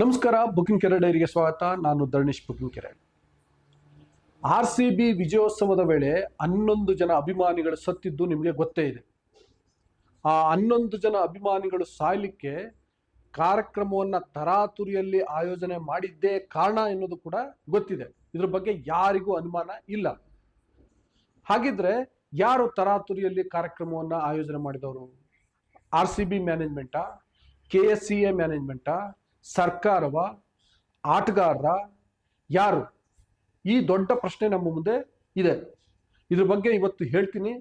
ನಮಸ್ಕಾರ ಬುಕಿಂಗ್ ಕೆರೆ ಡೈರಿಗೆ ಸ್ವಾಗತ. ನಾನು ಧರ್ಣೇಶ್ ಬುಕಿಂಗ್ ಕೆರೆ ಆರ್ ಸಿ ಬಿ ವಿಜಯೋತ್ಸವದ ವೇಳೆ ಹನ್ನೊಂದು ಜನ ಅಭಿಮಾನಿಗಳು ಸತ್ತಿದ್ದು ನಿಮಗೆ ಗೊತ್ತೇ ಇದೆ. ಆ ಹನ್ನೊಂದು ಜನ ಅಭಿಮಾನಿಗಳು ಸಾಯಲಿಕ್ಕೆ ಕಾರ್ಯಕ್ರಮವನ್ನು ತರಾತುರಿಯಲ್ಲಿ ಆಯೋಜನೆ ಮಾಡಿದ್ದೇ ಕಾರಣ ಎನ್ನುವುದು ಕೂಡ ಗೊತ್ತಿದೆ. ಇದ್ರ ಬಗ್ಗೆ ಯಾರಿಗೂ ಅನುಮಾನ ಇಲ್ಲ. ಹಾಗಿದ್ರೆ ಯಾರು ತರಾತುರಿಯಲ್ಲಿ ಕಾರ್ಯಕ್ರಮವನ್ನು ಆಯೋಜನೆ ಮಾಡಿದವರು? ಆರ್ ಸಿ ಬಿ ಮ್ಯಾನೇಜ್ಮೆಂಟಾ ಕೆ ಎಸ್ ಸಿ ಎ ಮ್ಯಾನೇಜ್ಮೆಂಟಾ ಸರ್ಕಾರವ, ಆಟಗಾರರ, ಯಾರು? ಈ ದೊಡ್ಡ ಪ್ರಶ್ನೆ ನಮ್ಮ ಮುಂದೆ ಇದೆ. ಇದ್ರ ಬಗ್ಗೆ ಇವತ್ತು ಹೇಳ್ತೀನಿ.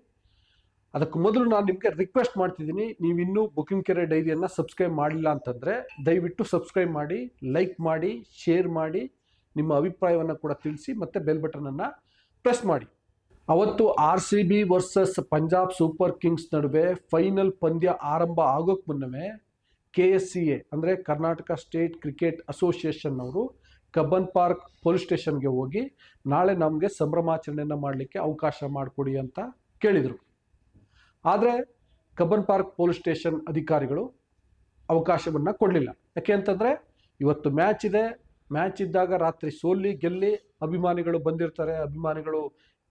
ಅದಕ್ಕೆ ಮೊದಲು ನಾನು ನಿಮಗೆ ರಿಕ್ವೆಸ್ಟ್ ಮಾಡ್ತಿದ್ದೀನಿ. ನೀವು ಇನ್ನೂ ಬುಕಿಂಗ್ ಕೆರೆ ಡೈರಿಯನ್ನು ಸಬ್ಸ್ಕ್ರೈಬ್ ಮಾಡಿಲ್ಲ ಅಂತಂದರೆ ದಯವಿಟ್ಟು ಸಬ್ಸ್ಕ್ರೈಬ್ ಮಾಡಿ ಲೈಕ್ ಮಾಡಿ ಶೇರ್ ಮಾಡಿ, ನಿಮ್ಮ ಅಭಿಪ್ರಾಯವನ್ನು ಕೂಡ ತಿಳಿಸಿ ಮತ್ತು ಬೆಲ್ ಬಟನನ್ನು ಪ್ರೆಸ್ ಮಾಡಿ. ಅವತ್ತು R C B versus Punjab super kings ನಡುವೆ ಫೈನಲ್ ಪಂದ್ಯ ಆರಂಭ ಆಗೋಕ್ಕೆ ಮುನ್ನವೇ ಕೆ ಎಸ್ ಸಿ ಎ, ಅಂದರೆ ಕರ್ನಾಟಕ ಸ್ಟೇಟ್ ಕ್ರಿಕೆಟ್ ಅಸೋಸಿಯೇಷನ್ ಅವರು ಕಬ್ಬನ್ ಪಾರ್ಕ್ ಪೊಲೀಸ್ ಸ್ಟೇಷನ್ಗೆ ಹೋಗಿ ನಾಳೆ ನಮಗೆ ಸಂಭ್ರಮಾಚರಣೆಯನ್ನು ಮಾಡಲಿಕ್ಕೆ ಅವಕಾಶ ಮಾಡಿಕೊಡಿ ಅಂತ ಕೇಳಿದರು. ಆದರೆ ಕಬ್ಬನ್ ಪಾರ್ಕ್ ಪೊಲೀಸ್ ಸ್ಟೇಷನ್ ಅಧಿಕಾರಿಗಳು ಅವಕಾಶವನ್ನು ಕೊಡಲಿಲ್ಲ. ಯಾಕೆ ಅಂತಂದರೆ ಇವತ್ತು ಮ್ಯಾಚ್ ಇದೆ, ಮ್ಯಾಚ್ ಇದ್ದಾಗ ರಾತ್ರಿ ಸೋಲಿ ಗೆಲ್ಲಿ ಅಭಿಮಾನಿಗಳು ಬಂದಿರ್ತಾರೆ, ಅಭಿಮಾನಿಗಳು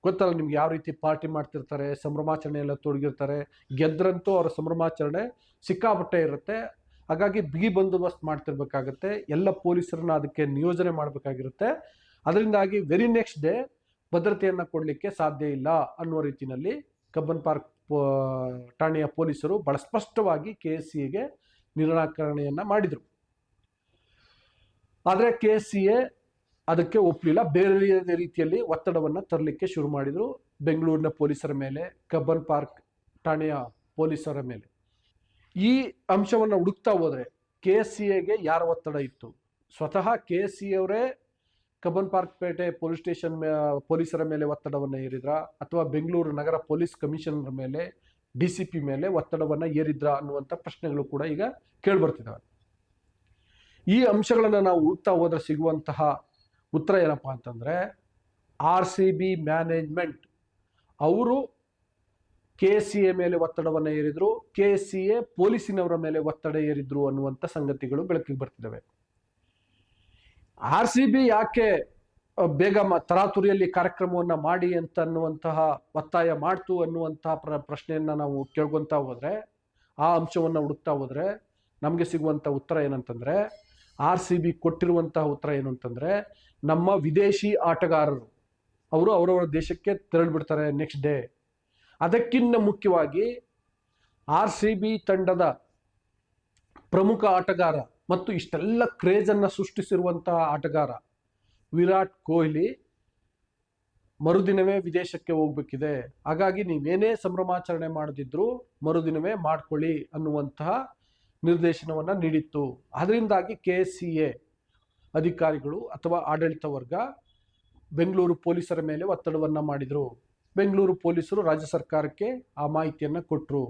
ಗೊತ್ತಲ್ಲ ನಿಮ್ಗೆ ಯಾವ ರೀತಿ ಪಾರ್ಟಿ ಮಾಡ್ತಿರ್ತಾರೆ, ಸಂಭ್ರಮಾಚರಣೆ ಎಲ್ಲ ತೊಡಗಿರ್ತಾರೆ, ಗೆದ್ರಂತೂ ಅವರ ಸಂಭ್ರಮಾಚರಣೆ ಸಿಕ್ಕಾಪಟ್ಟೆ ಇರುತ್ತೆ ಹಾಗಾಗಿ ಬಿಗಿ ಬಂದೋಬಸ್ತ್ ಮಾಡ್ತಿರ್ಬೇಕಾಗತ್ತೆ. ಎಲ್ಲ ಪೊಲೀಸರನ್ನ ಅದಕ್ಕೆ ನಿಯೋಜನೆ ಮಾಡಬೇಕಾಗಿರುತ್ತೆ. ಅದರಿಂದಾಗಿ ವೆರಿ ನೆಕ್ಸ್ಟ್ ಡೇ ಭದ್ರತೆಯನ್ನು ಕೊಡಲಿಕ್ಕೆ ಸಾಧ್ಯ ಇಲ್ಲ ಅನ್ನೋ ರೀತಿಯಲ್ಲಿ ಕಬ್ಬನ್ ಪಾರ್ಕ್ ಠಾಣೆಯ ಪೊಲೀಸರು ಬಹಳ ಸ್ಪಷ್ಟವಾಗಿ ಕೆ ಎಸ್ ಸಿಗೆ ನಿರಾಕರಣೆಯನ್ನು ಮಾಡಿದರು. ಆದರೆ ಕೆ ಎಸ್ ಸಿ ಎ ಅದಕ್ಕೆ ಒಪ್ಪಲಿಲ್ಲ ಬೇರೆ ರೀತಿಯಲ್ಲಿ ಒತ್ತಡವನ್ನು ತರಲಿಕ್ಕೆ ಶುರು ಮಾಡಿದರು. ಬೆಂಗಳೂರಿನ ಪೊಲೀಸರ ಮೇಲೆ, ಕಬ್ಬನ್ ಪಾರ್ಕ್ ಠಾಣೆಯ ಪೊಲೀಸರ ಮೇಲೆ. ಈ ಅಂಶವನ್ನು ಹುಡುಕ್ತಾ ಹೋದರೆ ಕೆ ಎಸ್ ಸಿ ಎಗೆ ಯಾರ ಒತ್ತಡ ಇತ್ತು? ಸ್ವತಃ ಕೆ ಎಸ್ ಸಿ ಅವರೇ ಕಬ್ಬನ್ ಪಾರ್ಕ್ ಪೇಟೆ ಪೊಲೀಸ್ ಸ್ಟೇಷನ್ ಪೊಲೀಸರ ಮೇಲೆ ಒತ್ತಡವನ್ನು ಏರಿದ್ರ ಅಥವಾ ಬೆಂಗಳೂರು ನಗರ ಪೊಲೀಸ್ ಕಮಿಷನರ್ ಮೇಲೆ, ಡಿ ಸಿ ಪಿ ಮೇಲೆ ಒತ್ತಡವನ್ನು ಏರಿದ್ರ ಅನ್ನುವಂಥ ಪ್ರಶ್ನೆಗಳು ಕೂಡ ಈಗ ಕೇಳಿಬರ್ತಿದ್ದಾವೆ ಈ ಅಂಶಗಳನ್ನು ನಾವು ಹುಡುಕ್ತಾ ಹೋದ್ರೆ ಸಿಗುವಂತಹ ಉತ್ತರ ಏನಪ್ಪ ಅಂತಂದರೆ, ಆರ್ ಸಿ ಬಿ ಮ್ಯಾನೇಜ್ಮೆಂಟ್. ಅವರು ಕೆ ಸಿ ಎ ಮೇಲೆ ಒತ್ತಡವನ್ನು ಏರಿದ್ರು ಕೆ ಎಸ್ ಸಿ ಎ ಪೊಲೀಸಿನವರ ಮೇಲೆ ಒತ್ತಡ ಏರಿದ್ರು ಅನ್ನುವಂಥ ಸಂಗತಿಗಳು ಬೆಳಕಿಗೆ ಬರ್ತಿದ್ದಾವೆ. ಆರ್ ಸಿ ಬಿ ಯಾಕೆ ಬೇಗ ತರಾತುರಿಯಲ್ಲಿ ಕಾರ್ಯಕ್ರಮವನ್ನು ಮಾಡಿ ಅಂತ ಅನ್ನುವಂತಹ ಒತ್ತಾಯ ಮಾಡ್ತು ಅನ್ನುವಂತಹ ಪ್ರ, ಪ್ರಶ್ನೆಯನ್ನು ನಾವು ಕೇಳ್ಕೊತಾ ಹೋದರೆ, ಆ ಅಂಶವನ್ನು ಹುಡುಕ್ತಾ ಹೋದರೆ ನಮಗೆ ಸಿಗುವಂಥ ಉತ್ತರ ಏನಂತಂದರೆ, ಆರ್ ಸಿ ಬಿ ಕೊಟ್ಟಿರುವಂತಹ ಉತ್ತರ ಏನು ಅಂತಂದರೆ, ನಮ್ಮ ವಿದೇಶಿ ಆಟಗಾರರು, ಅವರು ಅವರವರ ದೇಶಕ್ಕೆ ತೆರಳಿಬಿಡ್ತಾರೆ ನೆಕ್ಸ್ಟ್ ಡೇ ಅದಕ್ಕಿಂತ ಮುಖ್ಯವಾಗಿ ಆರ್ ಸಿ ಬಿ ತಂಡದ ಪ್ರಮುಖ ಆಟಗಾರ ಮತ್ತು ಇಷ್ಟೆಲ್ಲ ಕ್ರೇಜನ್ನು ಸೃಷ್ಟಿಸಿರುವಂತಹ ಆಟಗಾರ ವಿರಾಟ್ ಕೊಹ್ಲಿ ಮರುದಿನವೇ ವಿದೇಶಕ್ಕೆ ಹೋಗ್ಬೇಕಿದೆ. ಹಾಗಾಗಿ ನೀವೇನೇ ಸಂಭ್ರಮಾಚರಣೆ ಮಾಡದಿದ್ರು ಮರುದಿನವೇ ಮಾಡ್ಕೊಳ್ಳಿ ಅನ್ನುವಂತಹ ನಿರ್ದೇಶನವನ್ನು ನೀಡಿತ್ತು. ಅದರಿಂದಾಗಿ ಕೆ ಸಿ ಎ ಅಧಿಕಾರಿಗಳು ಅಥವಾ ಆಡಳಿತ ವರ್ಗ ಬೆಂಗಳೂರು ಪೊಲೀಸರ ಮೇಲೆ ಒತ್ತಡವನ್ನು ಮಾಡಿದರು. ಬೆಂಗಳೂರು ಪೊಲೀಸರು ರಾಜ್ಯ ಸರ್ಕಾರಕ್ಕೆ ಆ ಮಾಹಿತಿಯನ್ನು ಕೊಟ್ಟರು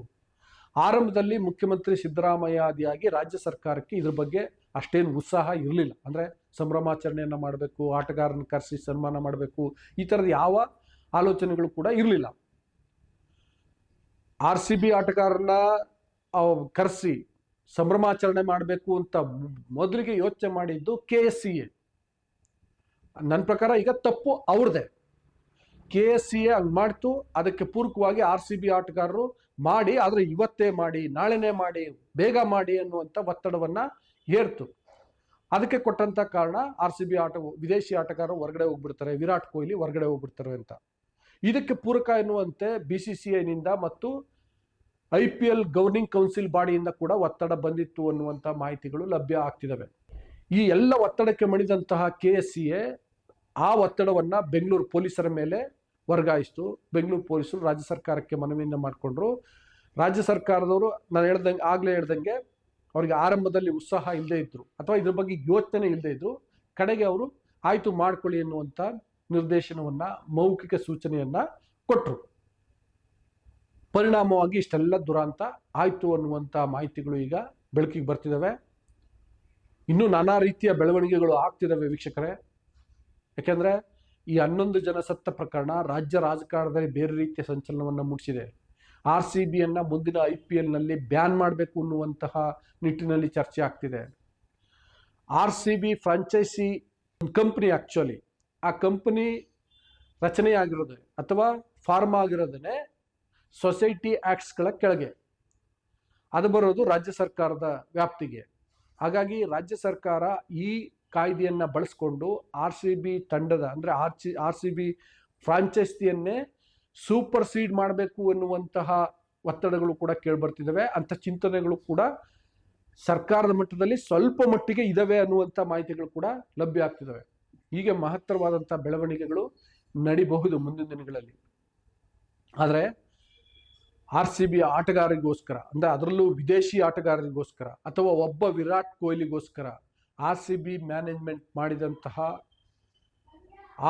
ಆರಂಭದಲ್ಲಿ ಮುಖ್ಯಮಂತ್ರಿ ಸಿದ್ದರಾಮಯ್ಯ ಆದಿಯಾಗಿ ರಾಜ್ಯ ಸರ್ಕಾರಕ್ಕೆ ಇದ್ರ ಬಗ್ಗೆ ಅಷ್ಟೇನು ಉತ್ಸಾಹ ಇರಲಿಲ್ಲ. ಅಂದರೆ ಸಂಭ್ರಮಾಚರಣೆಯನ್ನು ಮಾಡಬೇಕು, ಆಟಗಾರನ ಕರೆಸಿ ಸನ್ಮಾನ ಮಾಡಬೇಕು, ಈ ಥರದ ಯಾವ ಆಲೋಚನೆಗಳು ಕೂಡ ಇರಲಿಲ್ಲ. ಆರ್ ಸಿ ಬಿ ಆಟಗಾರನ ಕರೆಸಿ ಸಂಭ್ರಮಾಚರಣೆ ಮಾಡಬೇಕು ಅಂತ ಮೊದಲಿಗೆ ಯೋಚನೆ ಮಾಡಿದ್ದು ಕೆ ಎಸ್ ಸಿ ಎ. ನನ್ನ ಪ್ರಕಾರ ಈಗ ತಪ್ಪು ಅವ್ರದ್ದೇ ಕೆ ಎಸ್ ಸಿ ಎ ಹಂಗೆ ಮಾಡ್ತು. ಅದಕ್ಕೆ ಪೂರಕವಾಗಿ ಆರ್ ಸಿ ಬಿ ಆಟಗಾರರು ಮಾಡಿ, ಆದರೆ ಇವತ್ತೇ ಮಾಡಿ, ನಾಳೆನೇ ಮಾಡಿ, ಬೇಗ ಮಾಡಿ ಅನ್ನುವಂಥ ಒತ್ತಡವನ್ನು ಏರ್ತು. ಅದಕ್ಕೆ ಕೊಟ್ಟಂಥ ಕಾರಣ ಆರ್ ಸಿ ಬಿ ಆಟ, ವಿದೇಶಿ ಆಟಗಾರರು ಹೊರಗಡೆ ಹೋಗ್ಬಿಡ್ತಾರೆ. ವಿರಾಟ್ ಕೊಹ್ಲಿ ಹೊರಗಡೆ ಹೋಗ್ಬಿಡ್ತಾರೆ ಅಂತ. ಇದಕ್ಕೆ ಪೂರಕ ಎನ್ನುವಂತೆ ಬಿ ಸಿ ಸಿ ಐನಿಂದ ಮತ್ತು I P L governing council ಬಾಡಿಯಿಂದ ಕೂಡ ಒತ್ತಡ ಬಂದಿತ್ತು ಅನ್ನುವಂಥ ಮಾಹಿತಿಗಳು ಲಭ್ಯ ಆಗ್ತಿದ್ದಾವೆ ಈ ಎಲ್ಲ ಒತ್ತಡಕ್ಕೆ ಮಣಿದಂತಹ ಕೆ ಎಸ್ ಸಿ ಎ ಆ ಒತ್ತಡವನ್ನು ಬೆಂಗಳೂರು ಪೊಲೀಸರ ಮೇಲೆ ವರ್ಗಾಯಿಸಿತು ಬೆಂಗಳೂರು ಪೊಲೀಸರು ರಾಜ್ಯ ಸರ್ಕಾರಕ್ಕೆ ಮನವಿಯನ್ನು ಮಾಡಿಕೊಂಡ್ರು. ರಾಜ್ಯ ಸರ್ಕಾರದವರು ನಾನು ಹೇಳ್ದಂಗೆ, ಆಗಲೇ ಹೇಳ್ದಂಗೆ ಅವರಿಗೆ ಆರಂಭದಲ್ಲಿ ಉತ್ಸಾಹ ಇಲ್ಲದೇ ಇದ್ದರು ಅಥವಾ ಇದ್ರ ಬಗ್ಗೆ ಯೋಚನೆ ಇಲ್ಲದೇ ಇದ್ದರು ಕಡೆಗೆ ಅವರು ಆಯಿತು ಮಾಡ್ಕೊಳ್ಳಿ ಎನ್ನುವಂಥ ನಿರ್ದೇಶನವನ್ನು, ಮೌಖಿಕ ಸೂಚನೆಯನ್ನು ಕೊಟ್ಟರು ಪರಿಣಾಮವಾಗಿ ಇಷ್ಟೆಲ್ಲ ದುರಾಂತ ಆಯಿತು ಅನ್ನುವಂಥ ಮಾಹಿತಿಗಳು ಈಗ ಬೆಳಕಿಗೆ ಬರ್ತಿದ್ದಾವೆ ಇನ್ನೂ ನಾನಾ ರೀತಿಯ ಬೆಳವಣಿಗೆಗಳು ಆಗ್ತಿದ್ದಾವೆ ವೀಕ್ಷಕರೇ. ಯಾಕೆಂದ್ರೆ ಈ ಹನ್ನೊಂದು ಜನ ಸತ್ತ ಪ್ರಕರಣ ರಾಜ್ಯ ರಾಜಕಾರಣದಲ್ಲಿ ಬೇರೆ ರೀತಿಯ ಸಂಚಲನವನ್ನು ಮೂಡಿಸಿದೆ. ಆರ್ ಸಿ ಬಿಯನ್ನು ಮುಂದಿನ ಐ ಪಿ ಎಲ್ನಲ್ಲಿ ಬ್ಯಾನ್ ಮಾಡಬೇಕು ಅನ್ನುವಂತಹ ನಿಟ್ಟಿನಲ್ಲಿ ಚರ್ಚೆ ಆಗ್ತಿದೆ. R C B franchise company actually ಆ ಕಂಪನಿ ರಚನೆಯಾಗಿರೋದು ಅಥವಾ ಫಾರ್ಮ್ ಆಗಿರೋದೇ ಸೊಸೈಟಿ ಆ್ಯಕ್ಟ್ಸ್ಗಳ ಕೆಳಗೆ. ಅದು ಬರೋದು ರಾಜ್ಯ ಸರ್ಕಾರದ ವ್ಯಾಪ್ತಿಗೆ. ಹಾಗಾಗಿ ರಾಜ್ಯ ಸರ್ಕಾರ ಈ ಕಾಯ್ದೆಯನ್ನು ಬಳಸ್ಕೊಂಡು ಆರ್ ಸಿ ಬಿ ತಂಡದ ಅಂದರೆ R C R C B ಫ್ರಾಂಚೈಸಿಯನ್ನೇ super seed ಮಾಡಬೇಕು ಎನ್ನುವಂತಹ ಒತ್ತಡಗಳು ಕೂಡ ಕೇಳಿಬರ್ತಿದ್ದಾವೆ ಅಂಥ ಚಿಂತನೆಗಳು ಕೂಡ ಸರ್ಕಾರದ ಮಟ್ಟದಲ್ಲಿ ಸ್ವಲ್ಪ ಮಟ್ಟಿಗೆ ಇದಾವೆ ಅನ್ನುವಂಥ ಮಾಹಿತಿಗಳು ಕೂಡ ಲಭ್ಯ ಆಗ್ತಿದ್ದಾವೆ ಹೀಗೆ ಮಹತ್ತರವಾದಂಥ ಬೆಳವಣಿಗೆಗಳು ನಡಿಬಹುದು ಮುಂದಿನ ದಿನಗಳಲ್ಲಿ. ಆದರೆ ಆರ್ ಸಿ ಬಿ ಆಟಗಾರರಿಗೋಸ್ಕರ ಅಂದರೆ ಅದರಲ್ಲೂ ವಿದೇಶಿ ಆಟಗಾರರಿಗೋಸ್ಕರ ಅಥವಾ ಒಬ್ಬ ವಿರಾಟ್ ಕೊಹ್ಲಿಗೋಸ್ಕರ ಆರ್ ಸಿ ಬಿ ಮ್ಯಾನೇಜ್ಮೆಂಟ್ ಮಾಡಿದಂತಹ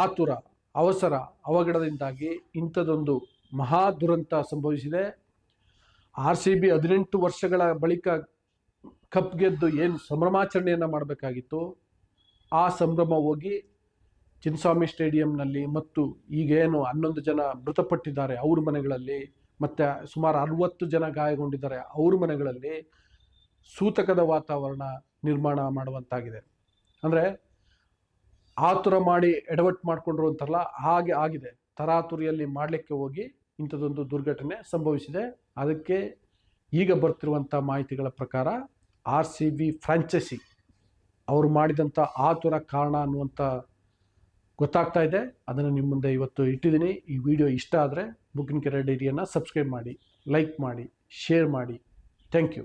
ಆತುರ, ಅವಸರ, ಅವಘಡದಿಂದಾಗಿ ಇಂಥದೊಂದು ಮಹಾ ದುರಂತ ಸಂಭವಿಸಿದೆ. ಆರ್ ಸಿ ಬಿ ಹದಿನೆಂಟು ವರ್ಷಗಳ ಬಳಿಕ ಕಪ್ ಗೆದ್ದು ಏನು ಸಂಭ್ರಮಾಚರಣೆಯನ್ನು ಮಾಡಬೇಕಾಗಿತ್ತು, ಆ ಸಂಭ್ರಮ ಹೋಗಿ ಚಿನ್ನಸ್ವಾಮಿ ಸ್ಟೇಡಿಯಂನಲ್ಲಿ ಮತ್ತು ಈಗೇನು ಹನ್ನೊಂದು ಜನ ಮೃತಪಟ್ಟಿದ್ದಾರೆ ಅವ್ರ ಮನೆಗಳಲ್ಲಿ, ಮತ್ತು ಸುಮಾರು ಅರವತ್ತು ಜನ ಗಾಯಗೊಂಡಿದ್ದಾರೆ ಅವ್ರ ಮನೆಗಳಲ್ಲಿ, ಸೂತಕದ ವಾತಾವರಣ ನಿರ್ಮಾಣ ಮಾಡುವಂತಾಗಿದೆ. ಅಂದರೆ ಆತುರ ಮಾಡಿ ಎಡವಟ್ಟು ಮಾಡಿಕೊಂಡ್ರು ಅಂತಾರಲ್ಲ ಹಾಗೆ ಆಗಿದೆ. ತರಾತುರಿಯಲ್ಲಿ ಮಾಡಲಿಕ್ಕೆ ಹೋಗಿ ಇಂಥದ್ದೊಂದು ದುರ್ಘಟನೆ ಸಂಭವಿಸಿದೆ. ಅದಕ್ಕೆ ಈಗ ಬರ್ತಿರುವಂಥ ಮಾಹಿತಿಗಳ ಪ್ರಕಾರ ಆರ್ ಸಿ ಬಿ ಫ್ರಾಂಚೈಸಿ ಅವರು ಮಾಡಿದಂಥ ಆತುರ ಕಾರಣ ಅನ್ನುವಂಥ ಗೊತ್ತಾಗ್ತಾ ಇದೆ. ಅದನ್ನು ನಿಮ್ಮ ಮುಂದೆ ಇವತ್ತು ಇಟ್ಟಿದ್ದೀನಿ. ಈ ವಿಡಿಯೋ ಇಷ್ಟ ಆದರೆ ಬುಕ್ಕಿನ ಕೆರೆ ಡೈರಿಯನ್ನು ಸಬ್ಸ್ಕ್ರೈಬ್ ಮಾಡಿ, ಲೈಕ್ ಮಾಡಿ, ಶೇರ್ ಮಾಡಿ. Thank you.